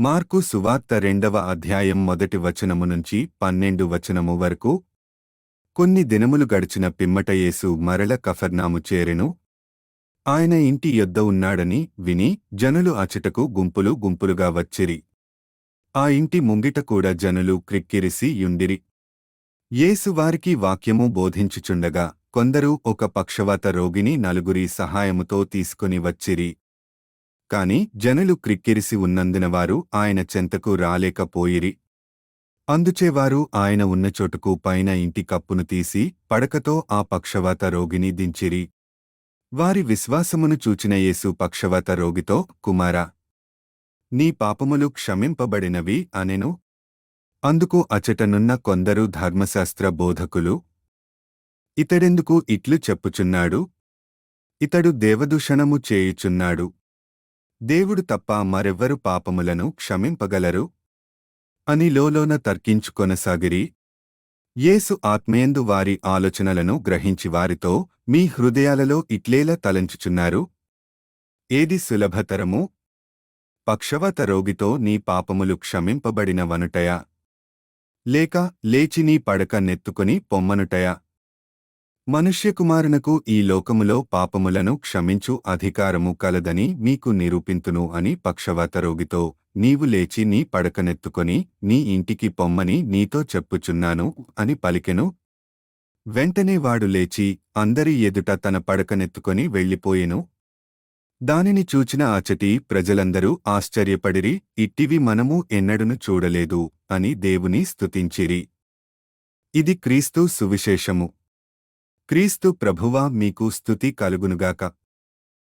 Mark సువార్త రెండవ అధ్యాయం మొదటి వచనము నుంచి పన్నెండు వచనము వరకు. కొన్ని దినములు గడిచిన పిమ్మట యేసు మరల కఫర్నాము చేరెను. ఆయన ఇంటి యొద్ద ఉన్నాడని విని జనులు అచటకు గుంపులు గుంపులుగా వచ్చిరి. ఆ ఇంటి ముంగిట కూడా జనులు క్రిక్కిరిసి యుండిరి. యేసు వారికి వాక్యము బోధించుచుండగా కొందరు ఒక పక్షవాత రోగిని నలుగురి సహాయముతో తీసుకుని వచ్చిరి. కాని జనులు క్రిక్కిరిసి ఉన్నందున వారు ఆయన చెంతకు రాలేకపోయిరి. అందుచేవారు ఆయన ఉన్న చోటుకు పైన ఇంటి కప్పును తీసి పడకతో ఆ పక్షవాత రోగిని దించిరి. వారి విశ్వాసమును చూచిన యేసు పక్షవాత రోగితో కుమారా నీ పాపములు క్షమింపబడినవి అనెను? అందుకు అచటనున్న కొందరు ధర్మశాస్త్ర బోధకులు ఇతడెందుకు ఇట్లు చెప్పుచున్నాడు? ఇతడు దేవదూషణము చేయుచున్నాడు. దేవుడు తప్ప మరెవ్వరు పాపములను క్షమింపగలరు? అని లోలోన తర్కించుకొనసాగిరి యేసు ఆత్మయందు వారి ఆలోచనలను గ్రహించి వారితో మీ హృదయాలలో ఇట్లేలా తలంచుచున్నారు? ఏది సులభతరము? పక్షవత రోగితో నీ పాపములు క్షమింపబడిన వనుటయా? లేక లేచి నీ పడక నెత్తుకుని పొమ్మనుటయా? మనుష్యకుమారునకు ఈ లోకములో పాపములను క్షమించు అధికారము కలదని మీకు నిరూపింతును అని పక్షవాత రోగితో నీవు లేచి నీ పడకనెత్తుకొని నీ ఇంటికి పొమ్మని నీతో చెప్పుచున్నాను అని పలికెను. వెంటనే వాడు లేచి అందరి ఎదుట తన పడకనెత్తుకొని వెళ్ళిపోయెను. దానిని చూచిన అచటి ప్రజలందరూ ఆశ్చర్యపడిరి ఇట్టివి మనము ఎన్నడును చూడలేదు అని దేవుని స్తుతించిరి. ఇది క్రీస్తు సువిశేషము. క్రీస్తు ప్రభువా మీకు స్తుతి కలుగునుగాక.